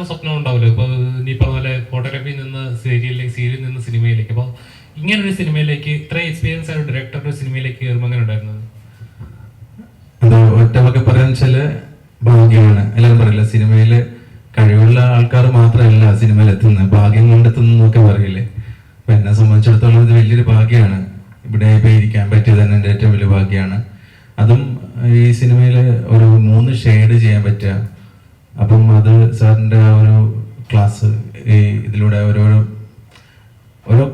സാധാരണ സ്വപ്നം ഉണ്ടാവില്ല? ഇപ്പൊ നീ പറഞ്ഞ ഫോട്ടോഗ്രാഫിയിൽ നിന്ന് സീരിയലിലേക്ക് സീരിയലിൽ നിന്ന് സിനിമയിലേക്ക് അപ്പൊ ഇങ്ങനെ ഒരു സിനിമയിലേക്ക് ഇത്രയും എക്സ്പീരിയൻസ് ആയ ഡയറക്ടറുടെ സിനിമയിലേക്ക് കയറുമ്പോൾ അങ്ങനെ ഉണ്ടായിരുന്നത് അത് ഒറ്റവാക്കി പറയാന്ന് വെച്ചാൽ ഭാഗ്യമാണ്. എല്ലാവരും പറയില്ല സിനിമയിൽ കഴിവുള്ള ആൾക്കാർ മാത്രമല്ല സിനിമയിൽ എത്തുന്നത് ഭാഗ്യം കണ്ടെത്തുന്നു എന്നൊക്കെ പറയില്ലേ. അപ്പൊ എന്നെ സംബന്ധിച്ചിടത്തോളം ഇത് വലിയൊരു ഭാഗ്യമാണ്. ഇവിടെ ഇപ്പൊ ഇരിക്കാൻ പറ്റിയത് തന്നെ എന്റെ ഏറ്റവും വലിയ ഭാഗ്യമാണ്. അതും ഈ സിനിമയിൽ ഒരു മൂന്ന് ഷെയ്ഡ് ചെയ്യാൻ പറ്റുക. അപ്പം അത് സാറിന്റെ ആ ഒരു ക്ലാസ് ഈ ഇതിലൂടെ ഓരോരോ ഓരോ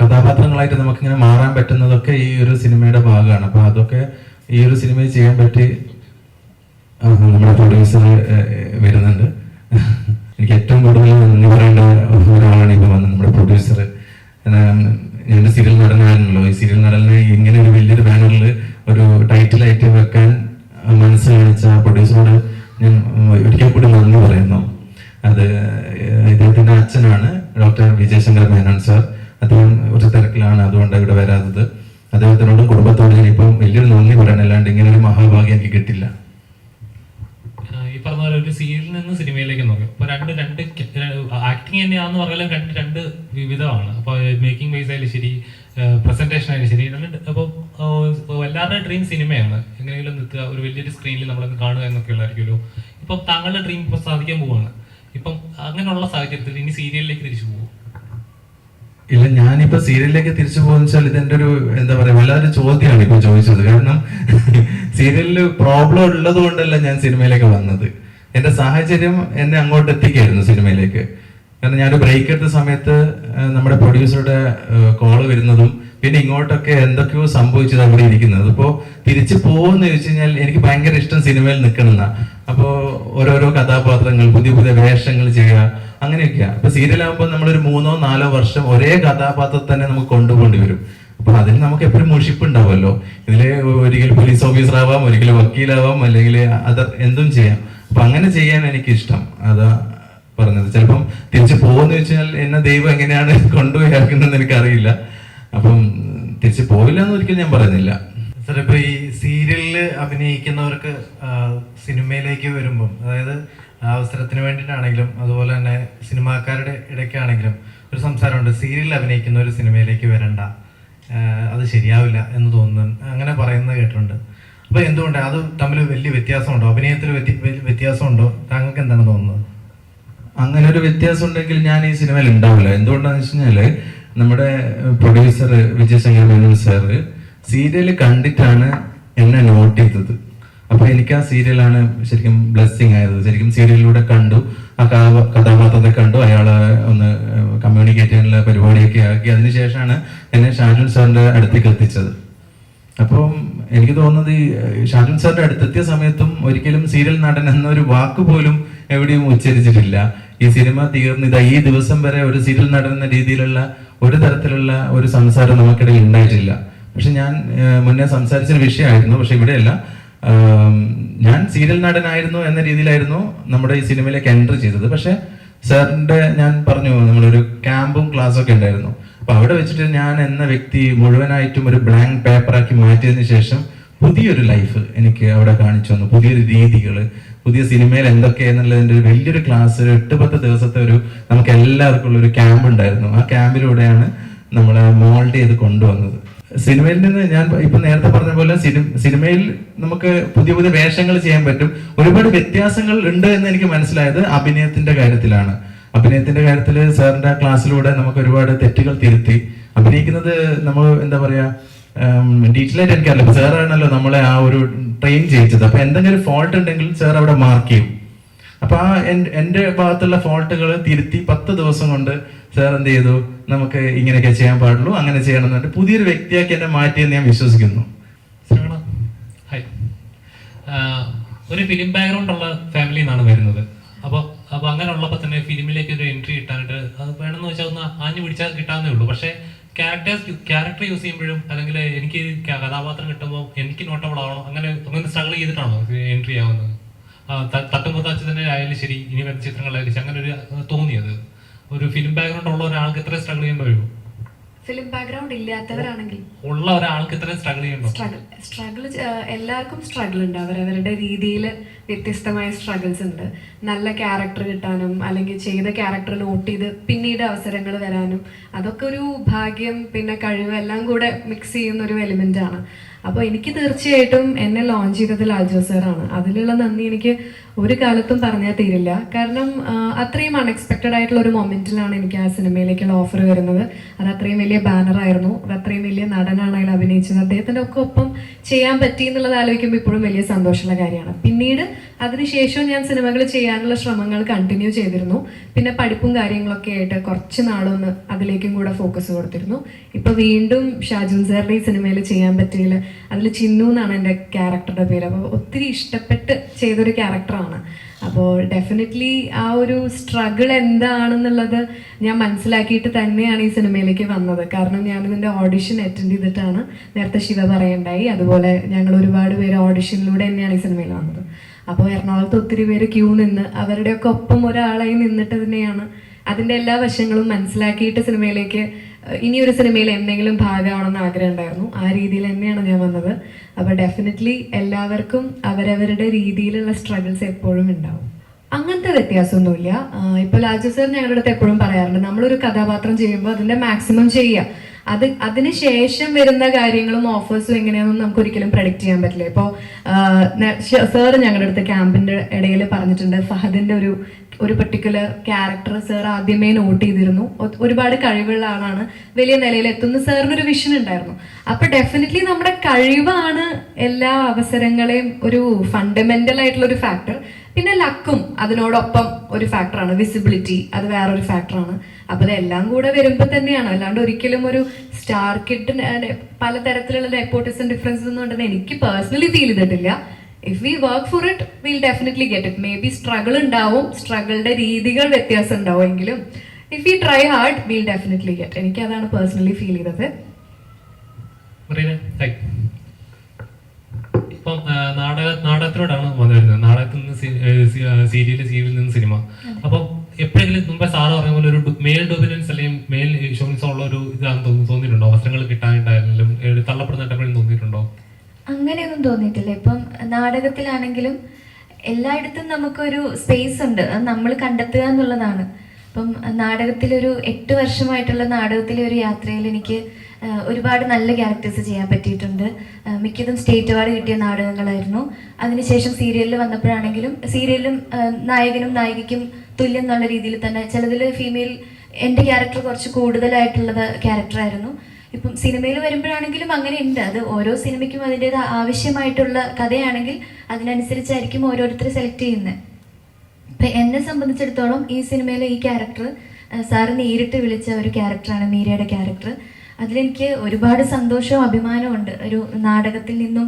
കഥാപാത്രങ്ങളായിട്ട് നമുക്കിങ്ങനെ മാറാൻ പറ്റുന്നതൊക്കെ ഈ ഒരു സിനിമയുടെ ഭാഗമാണ്. അപ്പോൾ അതൊക്കെ ഈ ഒരു സിനിമയിൽ ചെയ്യാൻ പറ്റി നമ്മുടെ പ്രൊഡ്യൂസർ വരുന്നുണ്ട്. എനിക്ക് ഏറ്റവും കൂടുതൽ നന്ദി പറയേണ്ട ഒരാളാണ് ഇപ്പോൾ വന്നത് നമ്മുടെ പ്രൊഡ്യൂസർ ഞാൻ സീരിയൽ നടനായിരുന്നല്ലോ. ഈ സീരിയൽ നടനെ ഇങ്ങനെ ഒരു വലിയൊരു ബാനറിൽ ഒരു ടൈറ്റിലായിട്ട് വെക്കാൻ മനസ്സ് കാണിച്ച പ്രൊഡ്യൂസറോട് ഞാൻ നന്ദി പറയുന്നു. അത് ഇദ്ദേഹത്തിന്റെ അച്ഛനാണ് ഡോക്ടർ വിജയശങ്കർ മേനോൻ സാർ. അദ്ദേഹം ഒരു തിരക്കിലാണ് അതുകൊണ്ട് ഇവിടെ വരാത്തത്. അദ്ദേഹത്തിനോട് കുടുംബത്തോട് ഇനിയിപ്പം വലിയൊരു നന്ദി പറയണം. അല്ലാണ്ട് ഇങ്ങനെ ഒരു മഹാഭാഗ്യം എനിക്ക് കിട്ടില്ല. ഈ പറഞ്ഞ സീരിയലിൽ നിന്ന് സിനിമയിലേക്ക് നോക്കും. അപ്പൊ രണ്ട് രണ്ട് ആക്ടിങ് തന്നെയാന്ന് പറഞ്ഞാലും രണ്ട് രണ്ട് വിവിധമാണ്. അപ്പൊ മേക്കിംഗ് വൈസ് ആയാലും ശരി പ്രസന്റേഷൻ ആയാലും ശരി അപ്പോൾ എല്ലാവരുടെ ഡ്രീം സിനിമയാണ്. എങ്ങനെയെങ്കിലും നിൽക്കുക. ഒരു വലിയൊരു സ്ക്രീനിൽ നമ്മളൊന്ന് കാണുക എന്നൊക്കെ ഉള്ളതായിരിക്കുമല്ലോ ഇപ്പം താങ്കളുടെ ഡ്രീം ഇപ്പൊ സാധിക്കാൻ പോവാണ്. ഇപ്പം അങ്ങനെയുള്ള സാഹചര്യത്തിൽ ഇനി സീരിയലിലേക്ക് തിരിച്ചു പോകും ഇല്ല ഞാനിപ്പോ സീരിയലിലേക്ക് തിരിച്ചു പോകുന്ന വെച്ചാൽ ഇതെന്റെ ഒരു എന്താ പറയാ വല്ലാതൊരു ചോദ്യമാണ് ഇപ്പൊ ചോദിച്ചത്. കാരണം സീരിയലിൽ പ്രോബ്ലം ഉള്ളത് കൊണ്ടല്ല ഞാൻ സിനിമയിലേക്ക് വന്നത്. എന്റെ സാഹചര്യം എന്നെ അങ്ങോട്ട് എത്തിക്കായിരുന്നു സിനിമയിലേക്ക്. കാരണം ഞാനൊരു ബ്രേക്ക് എടുത്ത സമയത്ത് നമ്മുടെ പ്രൊഡ്യൂസറുടെ കോൾ വരുന്നതും പിന്നെ ഇങ്ങോട്ടൊക്കെ എന്തൊക്കെയോ സംഭവിച്ചത് അവിടെ ഇരിക്കുന്നത്. അതിപ്പോ തിരിച്ചു പോകുമെന്ന് ചോദിച്ചു കഴിഞ്ഞാൽ എനിക്ക് ഭയങ്കര ഇഷ്ടം സിനിമയിൽ നിൽക്കണമെന്ന. അപ്പോ ഓരോരോ കഥാപാത്രങ്ങൾ പുതിയ പുതിയ വേഷങ്ങൾ ചെയ്യുക അങ്ങനെയൊക്കെയാ. അപ്പൊ സീരിയലാകുമ്പോൾ നമ്മളൊരു മൂന്നോ നാലോ വർഷം ഒരേ കഥാപാത്രത്തെ തന്നെ നമുക്ക് കൊണ്ടുപോകേണ്ടി വരും. അപ്പൊ അതിന് നമുക്ക് എപ്പോഴും മുഷിപ്പ് ഉണ്ടാവുമല്ലോ ഇതിൽ ഒരിക്കൽ പോലീസ് ഓഫീസർ ആവാം ഒരിക്കൽ വക്കീലാവാം അല്ലെങ്കിൽ അത് എന്തും ചെയ്യാം. അപ്പൊ അങ്ങനെ ചെയ്യാൻ എനിക്ക് ഇഷ്ടം അതാ പറഞ്ഞത്. ചിലപ്പം തിരിച്ചു പോകുന്ന വെച്ചാൽ എന്നെ ദൈവം എങ്ങനെയാണ് കൊണ്ടുപോയി ആക്കുന്നതെന്ന് എനിക്കറിയില്ല. അപ്പം തിരിച്ചു പോയില്ല എന്ന് ഒരിക്കലും ഞാൻ പറയുന്നില്ല. സാർ ഇപ്പൊ ഈ സീരിയലിൽ അഭിനയിക്കുന്നവർക്ക് സിനിമയിലേക്ക് വരുമ്പം അതായത് അവസരത്തിന് വേണ്ടിയിട്ടാണെങ്കിലും അതുപോലെ തന്നെ സിനിമാക്കാരുടെ ഇടയ്ക്കാണെങ്കിലും ഒരു സംസാരമുണ്ട്. സീരിയലിൽ അഭിനയിക്കുന്ന ഒരു സിനിമയിലേക്ക് വരണ്ട അത് ശരിയാവില്ല എന്ന് തോന്നുന്നു അങ്ങനെ പറയുന്നത് കേട്ടിട്ടുണ്ട്. അപ്പൊ എന്തുകൊണ്ട്? അത് തമ്മിൽ വലിയ വ്യത്യാസമുണ്ടോ? അഭിനയത്തിൽ വ്യത്യാസമുണ്ടോ? താങ്കൾക്ക് എന്താണ് തോന്നുന്നത്? അങ്ങനെ ഒരു വ്യത്യാസം ഉണ്ടെങ്കിൽ ഞാൻ ഈ സിനിമയിൽ ഉണ്ടാവില്ല. എന്തുകൊണ്ടാന്ന് വെച്ച് കഴിഞ്ഞാൽ നമ്മുടെ producer Vijayashankar Menon sir serial കണ്ടിട്ടാണ് എന്നെ നോട്ട് ചെയ്തത്. അപ്പൊ എനിക്ക് ആ സീരിയലാണ് ശരിക്കും ബ്ലെസ്സിങ് ആയത്. ശരിക്കും സീരിയലിലൂടെ കണ്ടു. ആ കഥാ- കഥാപാത്രത്തെ കണ്ടു. അയാളെ ഒന്ന് കമ്മ്യൂണിക്കേറ്റ് ചെയ്യാനുള്ള പരിപാടിയൊക്കെ ആക്കി. അതിനുശേഷമാണ് എന്നെ ഷാജുൻ സാറിന്റെ അടുത്തേക്ക് എത്തിച്ചത്. അപ്പം എനിക്ക് തോന്നുന്നത് ഈ ഷാജുൻ സാറിന്റെ അടുത്തെത്തിയ സമയത്തും ഒരിക്കലും സീരിയൽ നടൻ എന്നൊരു വാക്ക് പോലും എവിടെയും ഉച്ചരിച്ചിട്ടില്ല. ഈ സിനിമ തീർന്നിതാ. ഈ ദിവസം വരെ ഒരു സീരിയൽ നടൻ എന്ന രീതിയിലുള്ള ഒരു തരത്തിലുള്ള ഒരു സംസാരം നമുക്കിടയിൽ ഉണ്ടായിട്ടില്ല. പക്ഷെ ഞാൻ മുന്നേ സംസാരിച്ച വിഷയമായിരുന്നു. പക്ഷെ ഇവിടെയല്ല. ഞാൻ സീരിയൽ നടനായിരുന്നു എന്ന രീതിയിലായിരുന്നു നമ്മുടെ ഈ സിനിമയിലേക്ക് എൻട്രി ചെയ്തത്. പക്ഷെ സാറിന്റെ ഞാൻ പറഞ്ഞു നമ്മളൊരു ക്യാമ്പും ക്ലാസ്സും ഒക്കെ ഉണ്ടായിരുന്നു. അപ്പൊ അവിടെ വെച്ചിട്ട് ഞാൻ എന്ന വ്യക്തി മുഴുവനായിട്ടും ഒരു ബ്ലാങ്ക് പേപ്പറാക്കി മാറ്റിയതിനു ശേഷം പുതിയൊരു ലൈഫ് എനിക്ക് അവിടെ കാണിച്ചു തന്നു. പുതിയൊരു രീതികൾ പുതിയ സിനിമയിൽ എന്തൊക്കെയെന്നുള്ളതിന്റെ ഒരു വലിയൊരു ക്ലാസ് ഒരു എട്ട് പത്ത് ദിവസത്തെ ഒരു നമുക്ക് എല്ലാവർക്കും ഉള്ള ഒരു ക്യാമ്പ് ഉണ്ടായിരുന്നു. ആ ക്യാമ്പിലൂടെയാണ് നമ്മളെ മോൾഡ് ചെയ്ത് കൊണ്ടുവന്നത്. സിനിമയിൽ നിന്ന് ഞാൻ ഇപ്പൊ നേരത്തെ പറഞ്ഞ പോലെ സിനിമയിൽ നമുക്ക് പുതിയ പുതിയ വേഷങ്ങൾ ചെയ്യാൻ പറ്റും. ഒരുപാട് വ്യത്യാസങ്ങൾ ഉണ്ട് എന്ന് എനിക്ക് മനസ്സിലായത് അഭിനയത്തിന്റെ കാര്യത്തിലാണ്. അഭിനയത്തിന്റെ കാര്യത്തിൽ സാറിന്റെ ക്ലാസ്സിലൂടെ നമുക്ക് ഒരുപാട് തെറ്റുകൾ തിരുത്തി. അഭിനയിക്കുന്നത് നമ്മൾ എന്താ പറയാ ഡീറ്റെയിൽ ആയിട്ട് എനിക്കറിയില്ല. സാറാണല്ലോ നമ്മളെ ആ ഒരു ട്രെയിൻ ചെയ്യിച്ചത്. അപ്പൊ എന്തെങ്കിലും ഫോൾട്ട് ഉണ്ടെങ്കിൽ സാർ അവിടെ മാർക്ക് ചെയ്യും. അപ്പൊ ആ എന്റെ ഭാഗത്തുള്ള ഫോൾട്ടുകൾ തിരുത്തി പത്ത് ദിവസം കൊണ്ട് സാർ എന്ത് ചെയ്തു? നമുക്ക് ഇങ്ങനെയൊക്കെ ചെയ്യാൻ പാടുള്ളൂ അങ്ങനെ ചെയ്യണം എന്നിട്ട് പുതിയൊരു വ്യക്തിയാക്കി എന്നെ മാറ്റിയെന്ന് ഞാൻ വിശ്വസിക്കുന്നു. ഹായ് ഒരു ഫിലിം ബാക്ക്ഗ്രൗണ്ട് ഉള്ള ഫാമിലിയിൽ നിന്നാണ് വരുന്നത്. അപ്പോൾ അപ്പോൾ അങ്ങനെ ഉള്ളപ്പോൾ തന്നെ ഫിലിമിലേക്ക് ഒരു എൻട്രി കിട്ടാനായിട്ട് അത് വേണമെന്ന് വെച്ചാൽ ഒന്ന് ആഞ്ഞു പിടിച്ചാൽ കിട്ടാവുന്നേ ഉള്ളൂ. പക്ഷേ ക്യാരക്ടേഴ്സ് ക്യാരക്ടർ യൂസ് ചെയ്യുമ്പോഴും അല്ലെങ്കിൽ എനിക്ക് കഥാപാത്രം കിട്ടുമ്പോൾ എനിക്ക് നോട്ടബിൾ ആവണം. അങ്ങനെ അങ്ങനെ സ്ട്രഗിൾ ചെയ്തിട്ടാണോ എൻട്രി ആവുന്നത്? തട്ടുമുത്താച്ച് തന്നെ ആയാലും ശരി ഇനി വരുന്ന ചിത്രങ്ങളായാലും ശരി. അങ്ങനെ ഒരു തോന്നിയത്. ഒരു ഫിലിം ബാക്ക്ഗ്രൗണ്ട് ഉള്ള ഒരാൾക്ക് എത്ര സ്ട്രഗിൾ ചെയ്യേണ്ടി വരുമോ ഫിലിം ബാക്ക്ഗ്രൗണ്ട് ഇല്ലാത്തവരാണെങ്കിൽ. ഉള്ള ഒരാൾക്ക് ഇത്രയും സ്ട്രഗിൾ ചെയ്യണ്ടോ സ്ട്രഗിൾ സ്ട്രഗിൾ എല്ലാവർക്കും സ്ട്രഗിൾ ഉണ്ട്. അവരവരുടെ രീതിയിൽ വ്യത്യസ്തമായ സ്ട്രഗിൾസ് ഉണ്ട്. നല്ല ക്യാരക്ടർ കിട്ടാനും അല്ലെങ്കിൽ ചെയ്ത ക്യാരക്ടർ നോട്ട് ചെയ്ത് പിന്നീട് അവസരങ്ങൾ വരാനും അതൊക്കെ ഒരു ഭാഗ്യം പിന്നെ കഴിവ് എല്ലാം കൂടെ മിക്സ് ചെയ്യുന്ന ഒരു എലിമെന്റ് ആണ്. അപ്പോൾ എനിക്ക് തീർച്ചയായിട്ടും എന്നെ ലോഞ്ച് ചെയ്തത് ലാൽജോ സാറാണ് അതിലുള്ള നന്ദി എനിക്ക് ഒരു കാലത്തും പറഞ്ഞാൽ തീരില്ല. കാരണം അത്രയും അൺഎക്സ്പെക്റ്റഡ് ആയിട്ടുള്ള ഒരു മൊമെന്റിലാണ് എനിക്ക് ആ സിനിമയിലേക്കുള്ള ഓഫർ വരുന്നത്. അത് അത്രയും വലിയ ബാനറായിരുന്നു അത് അത്രയും വലിയ നടനാണ് അതിൽ അഭിനയിച്ചത്. അദ്ദേഹത്തിന്റെ ഒക്കെ ഒപ്പം ചെയ്യാൻ പറ്റി എന്നുള്ളത് ആലോചിക്കുമ്പോൾ ഇപ്പോഴും വലിയ സന്തോഷമുള്ള കാര്യമാണ്. പിന്നീട് അതിനുശേഷം ഞാൻ സിനിമകൾ ചെയ്യാനുള്ള ശ്രമങ്ങൾ കണ്ടിന്യൂ ചെയ്തിരുന്നു. പിന്നെ പഠിപ്പും കാര്യങ്ങളൊക്കെ ആയിട്ട് കുറച്ച് നാളൊന്ന് അതിലേക്കും കൂടെ ഫോക്കസ് കൊടുത്തിരുന്നു. ഇപ്പൊ വീണ്ടും ഷാജുൻ സാറിന്റെ ഈ സിനിമയിൽ ചെയ്യാൻ പറ്റിയില്ല. അതിൽ ചിന്നു എന്നാണ് എന്റെ ക്യാരക്ടറുടെ പേര്. അപ്പോൾ ഒത്തിരി ഇഷ്ടപ്പെട്ട് ചെയ്തൊരു ക്യാരക്ടറാണ് അപ്പോൾ ഡെഫിനറ്റ്ലി ആ ഒരു സ്ട്രഗിൾ എന്താണെന്നുള്ളത് ഞാൻ മനസ്സിലാക്കിയിട്ട് തന്നെയാണ് ഈ സിനിമയിലേക്ക് വന്നത്. കാരണം ഞാൻ ഇതിന്റെ ഓഡിഷൻ അറ്റൻഡ് ചെയ്തിട്ടാണ് നേരത്തെ ശിവ പറയണ്ടായി. അതുപോലെ ഞങ്ങൾ ഒരുപാട് പേര് ഓഡിഷനിലൂടെ തന്നെയാണ് ഈ സിനിമയിൽ വന്നത്. അപ്പോൾ എറണാകുളത്ത് ഒത്തിരി പേര് ക്യൂ നിന്ന് അവരുടെയൊക്കെ ഒപ്പം ഒരാളായി നിന്നിട്ട് തന്നെയാണ് അതിന്റെ എല്ലാ വശങ്ങളും മനസ്സിലാക്കിയിട്ട് സിനിമയിലേക്ക് ഇനി ഇനിയൊരു സിനിമയിൽ എന്തെങ്കിലും ഭാഗമാണെന്ന് ആഗ്രഹം ഉണ്ടായിരുന്നു. ആ രീതിയിൽ തന്നെയാണ് ഞാൻ വന്നത്. അപ്പോൾ ഡെഫിനറ്റ്ലി എല്ലാവർക്കും അവരവരുടെ രീതിയിലുള്ള സ്ട്രഗിൾസ് എപ്പോഴും ഉണ്ടാവും. അങ്ങനത്തെ വ്യത്യാസമൊന്നുമില്ല. ഇപ്പോൾ ഇപ്പൊ ലാജു സാർ ഞങ്ങളുടെ അടുത്ത് എപ്പോഴും പറയാറുണ്ട് നമ്മളൊരു കഥാപാത്രം ചെയ്യുമ്പോൾ അതിന്റെ മാക്സിമം ചെയ്യുക. അത് അതിന് ശേഷം വരുന്ന കാര്യങ്ങളും ഓഫേഴ്സും എങ്ങനെയാണെന്ന് നമുക്ക് ഒരിക്കലും പ്രഡിക്റ്റ് ചെയ്യാൻ പറ്റില്ല. ഇപ്പോൾ സാർ ഞങ്ങളുടെ അടുത്ത് ക്യാമ്പിന്റെ ഇടയിൽ പറഞ്ഞിട്ടുണ്ട്. ഫഹദിന്റെ ഒരു ഒരു പെർട്ടിക്കുലർ ക്യാരക്ടർ സാർ ആദ്യമേ നോട്ട് ചെയ്തിരുന്നു. ഒരുപാട് കഴിവുള്ള ആളാണ്. വലിയ നിലയിൽ എത്തുന്ന സാറിന് ഒരു വിഷൻ ഉണ്ടായിരുന്നു. അപ്പൊ ഡെഫിനറ്റ്ലി നമ്മുടെ കഴിവാണ് എല്ലാ അവസരങ്ങളെയും ഒരു ഫണ്ടമെന്റൽ ആയിട്ടുള്ള ഒരു ഫാക്ടർ പിന്നെ ലക്കും അതിനോടൊപ്പം ഒരു ഫാക്ടറാണ്. വിസിബിലിറ്റി അത് വേറൊരു ഫാക്ടറാണ്. അപ്പൊ ഇതെല്ലാം കൂടെ വരുമ്പോൾ തന്നെയാണ്. അല്ലാണ്ട് ഒരിക്കലും ഒരു സ്റ്റാർ കിഡ് പലതരത്തിലുള്ള നെപ്പോട്ടിസം ഡിഫറൻസ് ഒന്നും ഉണ്ടെന്ന് എനിക്ക് പേഴ്സണലി ഫീൽ ചെയ്തിട്ടില്ല. If we work for it will definitely get it maybe struggle ഉണ്ടാവും. സ്ട്രഗിളുടെ രീതികൾ വ്യത്യാസം ഉണ്ടാവുമെങ്കിലും if you try hard will definitely get എനിക്ക് അതാണ് പേഴ്സണലി ഫീൽ ചെയ്തത്. ഇപ്പം നാടക നാടകത്തിലൂടെയാണ് വന്നു വരുന്നത്. നാടകത്തിൽ നിന്ന് സീരിയൽ സീരിയലിൽ നിന്ന് സിനിമ. അപ്പോൾ എപ്പോഴെങ്കിലും മുമ്പേ സാറ് പറഞ്ഞ പോലെ ഒരു മെയിൽ ഡൊമിനൻസ് അല്ലെങ്കിൽ മെയിൽ ഇൻഷുറൻസ് ഉള്ള ഒരു ഇതാണെന്ന് തോന്നി തോന്നിയിട്ടുണ്ടോ? അവസരങ്ങൾ കിട്ടാനുണ്ടായാലും തള്ളപ്പെടുന്ന എപ്പോഴും തോന്നിയിട്ടുണ്ടോ? അങ്ങനെയൊന്നും തോന്നിയിട്ടില്ല. ഇപ്പം നാടകത്തിലാണെങ്കിലും എല്ലായിടത്തും നമുക്കൊരു സ്പേസ് ഉണ്ട്. അത് നമ്മൾ കണ്ടെത്തുക എന്നുള്ളതാണ്. ഇപ്പം നാടകത്തിലൊരു എട്ട് വർഷമായിട്ടുള്ള നാടകത്തിലെ ഒരു യാത്രയിൽ എനിക്ക് ഒരുപാട് നല്ല ക്യാരക്ടേഴ്സ് ചെയ്യാൻ പറ്റിയിട്ടുണ്ട്. മിക്കതും സ്റ്റേറ്റ് അവാർഡ് കിട്ടിയ നാടകങ്ങളായിരുന്നു. അതിനുശേഷം സീരിയലിൽ വന്നപ്പോഴാണെങ്കിലും സീരിയലിലും നായകനും നായികയ്ക്കും തുല്യം എന്നുള്ള രീതിയിൽ തന്നെ ചിലതിൽ ഫീമെയിൽ എന്റെ ക്യാരക്ടർ കുറച്ച് കൂടുതലായിട്ടുള്ളത് ക്യാരക്ടറായിരുന്നു ഇപ്പം സിനിമയിൽ വരുമ്പോഴാണെങ്കിലും അങ്ങനെ ഉണ്ട് അത് ഓരോ സിനിമയ്ക്കും അതിന്റെ ആവശ്യമായിട്ടുള്ള കഥയാണെങ്കിൽ അതിനനുസരിച്ചായിരിക്കും ഓരോരുത്തർ സെലക്ട് ചെയ്യുന്നത്. ഇപ്പം എന്നെ സംബന്ധിച്ചിടത്തോളം ഈ സിനിമയിലെ ഈ ക്യാരക്ടർ സാറ് നേരിട്ട് വിളിച്ച ഒരു ക്യാരക്ടറാണ് മീരയുടെ ക്യാരക്ടർ അതിലെനിക്ക് ഒരുപാട് സന്തോഷവും അഭിമാനവും ഉണ്ട്. ഒരു നാടകത്തിൽ നിന്നും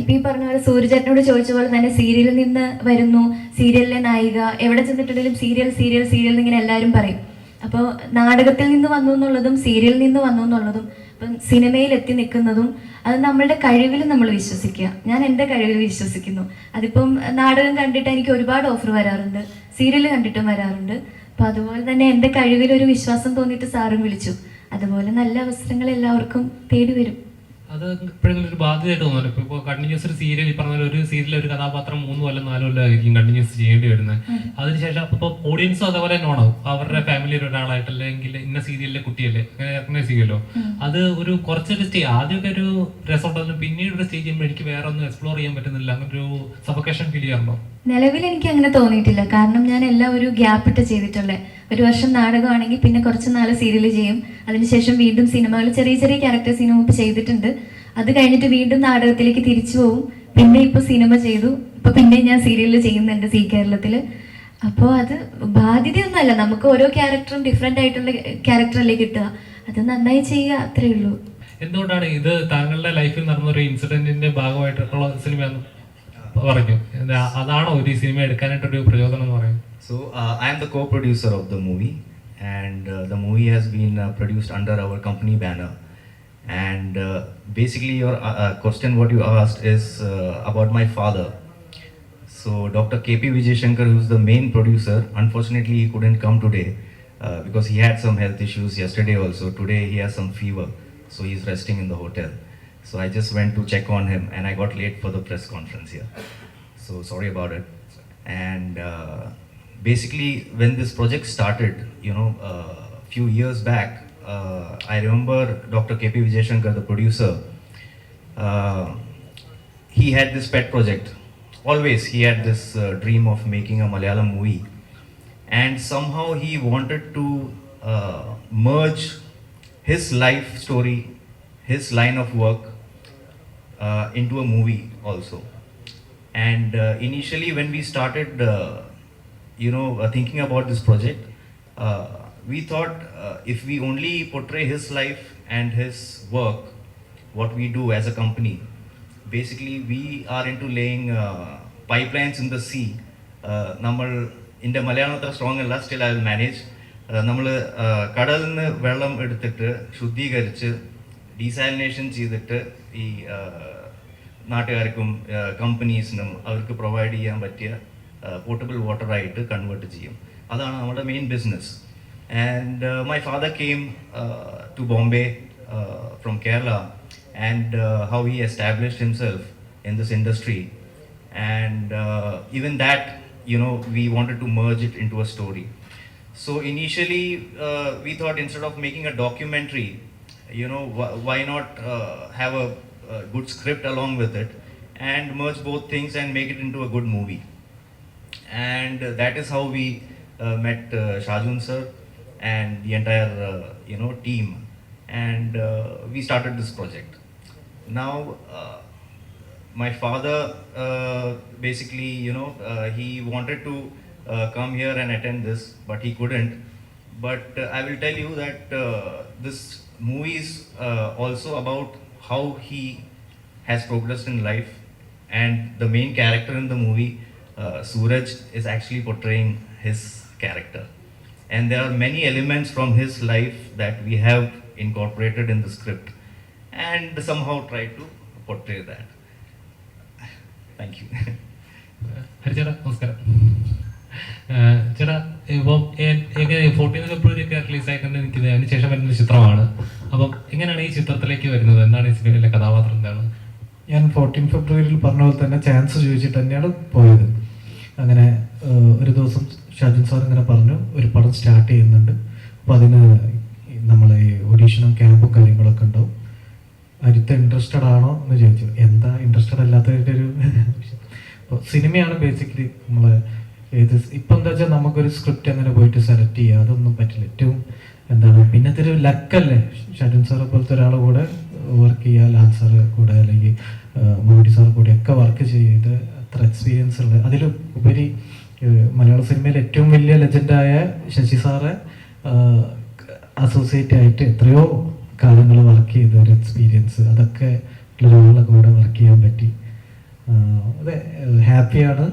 ഇപ്പം ഈ പറഞ്ഞ പോലെ സൂര്യചേട്ടനോട് ചോദിച്ച പോലെ തന്നെ സീരിയലിൽ നിന്ന് വരുന്നു. സീരിയലിലെ നായിക എവിടെ ചെന്നിട്ടുണ്ടെങ്കിലും സീരിയൽ സീരിയൽ സീരിയൽ എന്നിങ്ങനെ എല്ലാവരും പറയും. അപ്പോൾ നാടകത്തിൽ നിന്ന് വന്നു എന്നുള്ളതും സീരിയലിൽ നിന്ന് വന്നു എന്നുള്ളതും ഇപ്പം സിനിമയിൽ എത്തി നിൽക്കുന്നതും അത് നമ്മളുടെ കഴിവിൽ നമ്മൾ വിശ്വസിക്കുക. ഞാൻ എന്റെ കഴിവിൽ വിശ്വസിക്കുന്നു. അതിപ്പം നാടകം കണ്ടിട്ട് എനിക്ക് ഒരുപാട് ഓഫർ വരാറുണ്ട്. സീരിയൽ കണ്ടിട്ടും വരാറുണ്ട്. അപ്പം അതുപോലെ തന്നെ എന്റെ കഴിവിൽ ഒരു വിശ്വാസം തോന്നിയിട്ട് സാറും വിളിച്ചു. അതുപോലെ നല്ല അവസരങ്ങൾ എല്ലാവർക്കും തേടി വരും അത് ഇപ്പോഴെങ്കിലും ഒരു ബാധ്യതയായിട്ട് തോന്നുന്നു ഇപ്പൊ ഇപ്പോൾ കണ്ടിന്യൂസ് ഒരു സീരിയൽ ഈ പറഞ്ഞ ഒരു സീരിയലിൽ ഒരു കഥാപാത്രം മൂന്ന് കൊല്ലം നാല് കൊല്ലം ആയിരിക്കും കണ്ടിന്യൂസ് ചെയ്യേണ്ടി വരുന്നത്. അതിനുശേഷം അപ്പോൾ ഓഡിയൻസും അതേപോലെ തന്നെ നോണാവും അവരുടെ ഫാമിലിയിൽ ഒരാളായിട്ട് അല്ലെങ്കിൽ ഇന്ന സീരിയലിലെ കുട്ടിയല്ലേ? അങ്ങനെ റെക്കഗ്നൈസ് ചെയ്യുമല്ലോ. അത് ഒരു കുറച്ചൊരു സ്റ്റേ ആദ്യമൊക്കെ ഒരു രസമുണ്ടായിരുന്നു പിന്നീട് ഒരു സ്റ്റേജ് ചെയ്യുമ്പോൾ എനിക്ക് വേറെ ഒന്നും എക്സ്പ്ലോർ ചെയ്യാൻ പറ്റുന്നില്ല. അങ്ങനെ ഒരു സഫക്കേഷൻ ഫീൽ ചെയ്യാറുണ്ടോ? നിലവിൽ എനിക്ക് അങ്ങനെ തോന്നിയിട്ടില്ല. കാരണം ഞാൻ എല്ലാം ഒരു ഗ്യാപ്പ് ഇട്ട് ചെയ്തിട്ടുള്ളത് ഒരു വർഷം നാടകമാണെങ്കിൽ പിന്നെ കുറച്ച് നാൾ സീരിയൽ ചെയ്യും. അതിനുശേഷം വീണ്ടും സിനിമകൾ ചെറിയ ചെറിയ ക്യാരക്ടേഴ്സ് ഇതിനു മുമ്പ് ചെയ്തിട്ടുണ്ട്. അത് കഴിഞ്ഞിട്ട് വീണ്ടും നാടകത്തിലേക്ക് തിരിച്ചു പോകും പിന്നെ ഇപ്പോൾ സിനിമ ചെയ്തു. ഇപ്പോൾ പിന്നെ ഞാൻ സീരിയൽ ചെയ്യുന്നുണ്ട് സി കേരളത്തിൽ അപ്പോൾ അത് ബാധ്യതയൊന്നുമല്ല. നമുക്ക് ഓരോ ക്യാരക്ടറും ഡിഫറെന്റ് ആയിട്ടുള്ള ക്യാരക്ടറല്ലേ കിട്ടുക. അത് നന്നായി ചെയ്യുക അത്രേ ഉള്ളൂ. എന്തുകൊണ്ടാണ് ഇത് താങ്കളുടെ ലൈഫിൽ നടന്ന ഒരു ഇൻസിഡന്റിന്റെ ഭാഗമായിട്ടുള്ള സിനിമ പറഞ്ഞു? അതാണോ ഒരു സിനിമ എടുക്കാനായിട്ടൊരു പ്രചോദനം എന്ന് പറയുന്നത്? So uh, I am the co-producer of the movie, and uh, the movie has been uh, produced under our company banner. And uh, basically, your uh, uh, question, what you asked, is uh, about my father. So Dr. KP Vijay Shankar, who's the main producer, unfortunately he couldn't come today. uh, because he had some health issues yesterday also. Today he has some fever, so he's resting in the hotel. So I just went to check on him, and I got late for the press conference here. So sorry about it. And uh, basically, when this project started, you know, a few years back, uh, I remember Dr. KP Vijayashankar, the producer. Uh, he had this pet project. Always, he had this uh, dream of making a Malayalam movie, and somehow he wanted to uh, merge his life story, his line of work, uh, into a movie also. And uh, initially, when we started, uh, you know, uh, thinking about this project, uh, we thought uh, if we only portray his life and his work, what we do as a company, basically we are into laying uh, pipelines in the sea. Uh, നമ്മൾ എൻ്റെ മലയാളം അത്ര strong അല്ല still I will manage നമ്മൾ കടലിൽ നിന്ന് വെള്ളം എടുത്തിട്ട് ശുദ്ധീകരിച്ച് ഡീസാലിനേഷൻ ചെയ്തിട്ട് ഈ ആ, നാട്ടുകാർക്കും കമ്പനീസിനും അവർക്ക് പ്രൊവൈഡ് ചെയ്യാൻ പറ്റിയ പോർട്ടബിൾ വാട്ടറായിട്ട് കൺവേർട്ട് ചെയ്യും അതാണ് നമ്മുടെ main business and my father came to Bombay from Kerala and how he established himself in this industry and uh, even that you know we wanted to merge it into a story so initially uh, we thought instead of making a documentary you know wh- why not uh, have a, a good script along with it and merge both things and make it into a good movie and that is how we uh, met uh, Shajun sir and the entire uh, you know team. And uh, we started this project. Now uh, my father uh, basically you know uh, he wanted to uh, come here and attend this but he couldn't. But uh, i will tell you that uh, this movie is uh, also about how he has progressed in life and the main character in the movie uh, suraj is actually portraying his character and there are many elements from his life that we have incorporated in the script and somehow tried to portray that Thank you. ഹരിചേട്ടാ നമസ്കാരം ചേട്ടാ ഇപ്പം fourteen ഫെബ്രുവരി ഒക്കെ release എനിക്ക് അതിന് ശേഷം വരുന്ന ചിത്രമാണ് അപ്പം എങ്ങനെയാണ് ഈ ചിത്രത്തിലേക്ക് വരുന്നത് എന്താണ് ഈ സിനിമയിലെ കഥാപാത്രം എന്താണ് ഞാൻ ഫോർട്ടീൻ ഫെബ്രുവരിയിൽ പറഞ്ഞ പോലെ തന്നെ ചാൻസ് ചോദിച്ചിട്ട് തന്നെയാണ് പോയത് അങ്ങനെ ഒരു ദിവസം ഷാജുൻ സാർ ഇങ്ങനെ പറഞ്ഞു ഒരു പടം സ്റ്റാർട്ട് ചെയ്യുന്നുണ്ട്. അപ്പം അതിന് നമ്മളെ ഓഡീഷനും ക്യാമ്പും കാര്യങ്ങളൊക്കെ ഉണ്ടാവും. അരുത്ത് ഇൻട്രസ്റ്റഡ് ആണോ എന്ന് ചോദിച്ചു. എന്താ ഇൻട്രസ്റ്റഡ് അല്ലാത്തതിന്റെ ഒരു അപ്പോൾ സിനിമയാണ് ബേസിക്കലി നമ്മൾ ഏത് ഇപ്പം എന്താ വെച്ചാൽ നമുക്കൊരു സ്ക്രിപ്റ്റ് അങ്ങനെ പോയിട്ട് സെലക്ട് ചെയ്യുക അതൊന്നും പറ്റില്ല. ഏറ്റവും എന്താണ് പിന്നത്തെ ഒരു ലക്കല്ലേ? ഷാജിൻ സാറെ പോലത്തെ ഒരാളെ കൂടെ വർക്ക് ചെയ്യുക ലാൽ സാറ് കൂടെ അല്ലെങ്കിൽ മോഡി സാർ കൂടെ ഒക്കെ വർക്ക് ചെയ്ത് അത്ര എക്സ്പീരിയൻസ് ഉള്ള അതിൽ ഉപരി മലയാള സിനിമയിൽ ഏറ്റവും വലിയ ലെജൻഡായ ശശി സാറെ അസോസിയേറ്റ് ആയിട്ട് എത്രയോ കാലങ്ങൾ വർക്ക് ചെയ്ത ഒരു എക്സ്പീരിയൻസ് അതൊക്കെ ഉള്ള ഒരാളെ കൂടെ വർക്ക് ചെയ്യാൻ പറ്റി. അതെ ഹാപ്പിയാണ്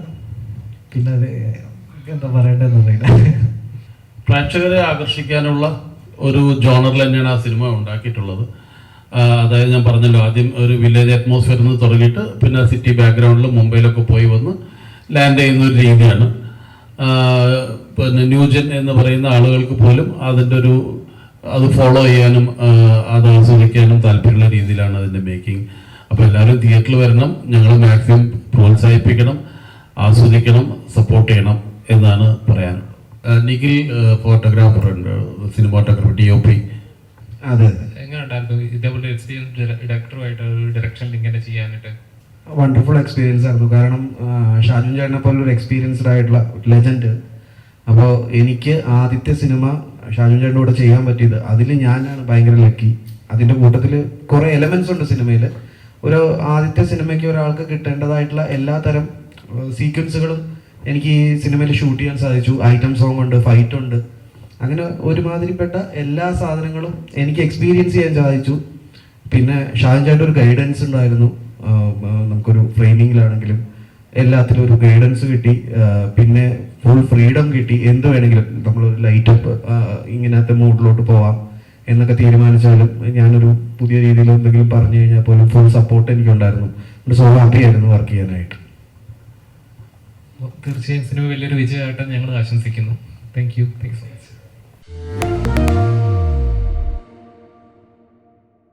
പിന്നെ അത് എന്താ പറയേണ്ടതെന്ന് അറിയില്ല. പ്രേക്ഷകരെ ആകർഷിക്കാനുള്ള ഒരു ജോണറിൽ തന്നെയാണ് ആ സിനിമ ഉണ്ടാക്കിയിട്ടുള്ളത്. അതായത് ഞാൻ പറഞ്ഞല്ലോ ആദ്യം ഒരു വില്ലേജ് അറ്റ്മോസ്ഫിയറിൽ നിന്ന് തുടങ്ങിയിട്ട് പിന്നെ സിറ്റി ബാക്ക്ഗ്രൗണ്ടിൽ മുംബൈയിലൊക്കെ പോയി വന്ന് ലാൻഡ് ചെയ്യുന്ന ഒരു രീതിയാണ്. പിന്നെ ന്യൂജൻ എന്ന് പറയുന്ന ആളുകൾക്ക് പോലും അതിന്റെ ഒരു അത് ഫോളോ ചെയ്യാനും അത് ആസ്വദിക്കാനും താല്പര്യമുള്ള രീതിയിലാണ് അതിന്റെ മേക്കിംഗ് അപ്പോൾ എല്ലാവരും തിയേറ്ററിൽ വരണം ഞങ്ങൾ മാക്സിമം പ്രോത്സാഹിപ്പിക്കണം ആസ്വദിക്കണം സപ്പോർട്ട് ചെയ്യണം എന്നാണ് പറയാൻ നിഖിൽ ഫോട്ടോഗ്രാഫർ ഉണ്ട് സിനിമാറ്റോഗ്രാഫർ ഡി ഒ പി എങ്ങനെ ഉണ്ടായിരുന്നു ഇതേപോലെ എക്സ്പീരിയൻസ് ഡയറക്ടറുമായിട്ട് ഒരു ഡയറക്ഷനിൽ ഇങ്ങനെ ചെയ്യാനായിട്ട്? വണ്ടർഫുൾ എക്സ്പീരിയൻസ് ആയിരുന്നു. കാരണം ഷാജു ഷാജുൻ ചേട്ടനെ പോലെ ഒരു എക്സ്പീരിയൻസ്ഡ് ആയിട്ടുള്ള ലെജൻഡ് അപ്പോൾ എനിക്ക് ആദ്യത്തെ സിനിമ ഷാജുൻ ചേട്ടന്റെ കൂടെ ചെയ്യാൻ പറ്റിയത്. അതിൽ ഞാനാണ് ഭയങ്കര ലക്കി അതിന്റെ കൂട്ടത്തിൽ കുറേ എലമെന്റ്സ് ഉണ്ട് സിനിമയിൽ ഒരു ആദ്യത്തെ സിനിമയ്ക്ക് ഒരാൾക്ക് കിട്ടേണ്ടതായിട്ടുള്ള എല്ലാ തരം സീക്വൻസുകളും എനിക്ക് ഈ സിനിമയിൽ ഷൂട്ട് ചെയ്യാൻ സാധിച്ചു. ഐറ്റം സോങ് ഉണ്ട് ഫൈറ്റ് ഉണ്ട്. അങ്ങനെ ഒരുമാതിരിപ്പെട്ട എല്ലാ സാധനങ്ങളും എനിക്ക് എക്സ്പീരിയൻസ് ചെയ്യാൻ സാധിച്ചു. പിന്നെ ഷാജൻ ചേട്ടൻ ഒരു ഗൈഡൻസ് ഉണ്ടായിരുന്നു. നമുക്കൊരു ഫ്രെയിമിങ്ങിലാണെങ്കിലും എല്ലാത്തിലും ഒരു ഗൈഡൻസ് കിട്ടി. പിന്നെ ഫുൾ ഫ്രീഡം കിട്ടി. എന്ത് വേണമെങ്കിലും നമ്മളൊരു ലൈറ്റ് ഇങ്ങനത്തെ മൂഡിലോട്ട് പോവാം എന്നൊക്കെ തീരുമാനിച്ചാലും ഞാനൊരു പുതിയ രീതിയിൽ എന്തെങ്കിലും പറഞ്ഞു കഴിഞ്ഞാൽ പോലും ഫുൾ സപ്പോർട്ട് എനിക്കുണ്ടായിരുന്നു. സോ ഹാപ്പി ആയിരുന്നു വർക്ക് ചെയ്യാനായിട്ട്. തീർച്ചയായും സിനിമ വലിയൊരു വിജയമായിട്ട് ഞങ്ങൾ ആശംസിക്കുന്നു. Thank you thank you Thank you.